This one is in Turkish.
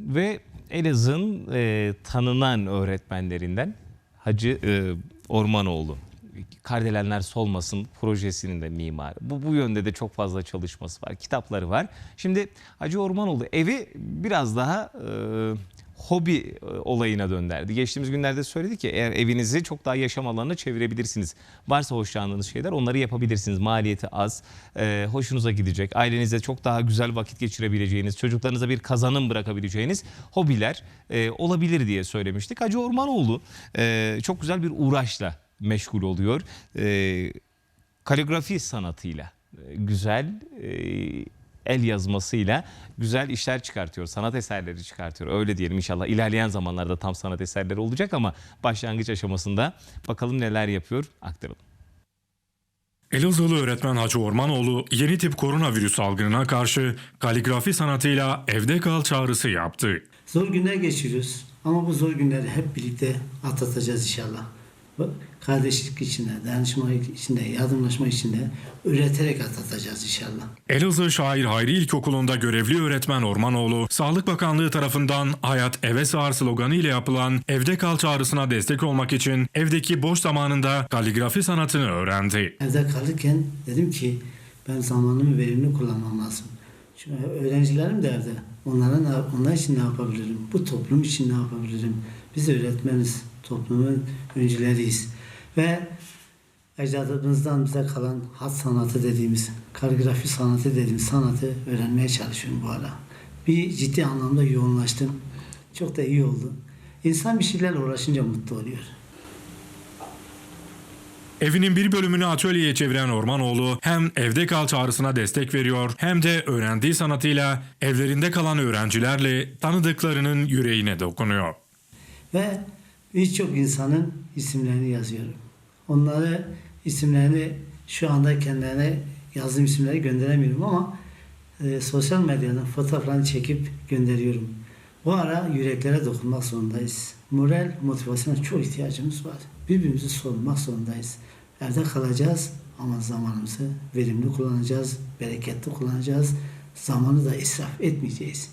ve Elazığ'ın e, tanınan öğretmenlerinden Hacı e, Ormanoğlu. Kardelenler Solmasın projesinin de mimarı. Bu, bu yönde de çok fazla çalışması var. Kitapları var. Şimdi Hacı Ormanoğlu evi biraz daha e, hobi e, olayına dönderdi. Geçtiğimiz günlerde söyledi ki eğer evinizi çok daha yaşam alanına çevirebilirsiniz. Varsa hoşlandığınız şeyler onları yapabilirsiniz. Maliyeti az, e, hoşunuza gidecek. Ailenizle çok daha güzel vakit geçirebileceğiniz, çocuklarınıza bir kazanım bırakabileceğiniz hobiler e, olabilir diye söylemiştik. Hacı Ormanoğlu çok güzel bir uğraşla meşgul oluyor. Kaligrafi sanatıyla güzel el yazmasıyla güzel işler çıkartıyor. Sanat eserleri çıkartıyor. Öyle diyelim inşallah ilerleyen zamanlarda tam sanat eserleri olacak ama başlangıç aşamasında bakalım neler yapıyor aktaralım. Elazığlı öğretmen Hacı Ormanoğlu yeni tip koronavirüs salgınına karşı kaligrafi sanatıyla evde kal çağrısı yaptı. Zor günler geçiriyoruz ama bu zor günleri hep birlikte atlatacağız inşallah. Kardeşlik içinde, dayanışma içinde, yardımlaşma içinde üreterek atlatacağız inşallah. Elazığ Şair Hayri İlkokulu'nda görevli öğretmen Ormanoğlu, Sağlık Bakanlığı tarafından Hayat Eve Sığar sloganı ile yapılan evde kal çağrısına destek olmak için evdeki boş zamanında kaligrafi sanatını öğrendi. Evde kalırken dedim ki ben zamanımı verimli kullanmam lazım. Çünkü öğrencilerim de evde. Onlara ne, onlar için ne yapabilirim? Bu toplum için ne yapabilirim? Biz öğretmeniz, toplumun öncüleriyiz. Ve ecdadımızdan bize kalan hat sanatı dediğimiz, kaligrafi sanatı dediğimiz sanatı öğrenmeye çalışıyorum bu ara. Bir ciddi anlamda yoğunlaştım. Çok da iyi oldu. İnsan bir şeylerle uğraşınca mutlu oluyor. Evinin bir bölümünü atölyeye çeviren Ormanoğlu hem evde kal çağrısına destek veriyor hem de öğrendiği sanatıyla evlerinde kalan öğrencilerle tanıdıklarının yüreğine dokunuyor. Ve birçok insanın isimlerini yazıyorum. Onları isimlerini şu anda kendilerine yazdığım isimleri gönderemiyorum ama e, sosyal medyadan fotoğraflarını çekip gönderiyorum. Bu ara yüreklere dokunmak zorundayız. Moral, motivasyona çok ihtiyacımız var. Birbirimizi sormak zorundayız. Evde kalacağız ama zamanımızı verimli kullanacağız, bereketli kullanacağız. Zamanı da israf etmeyeceğiz.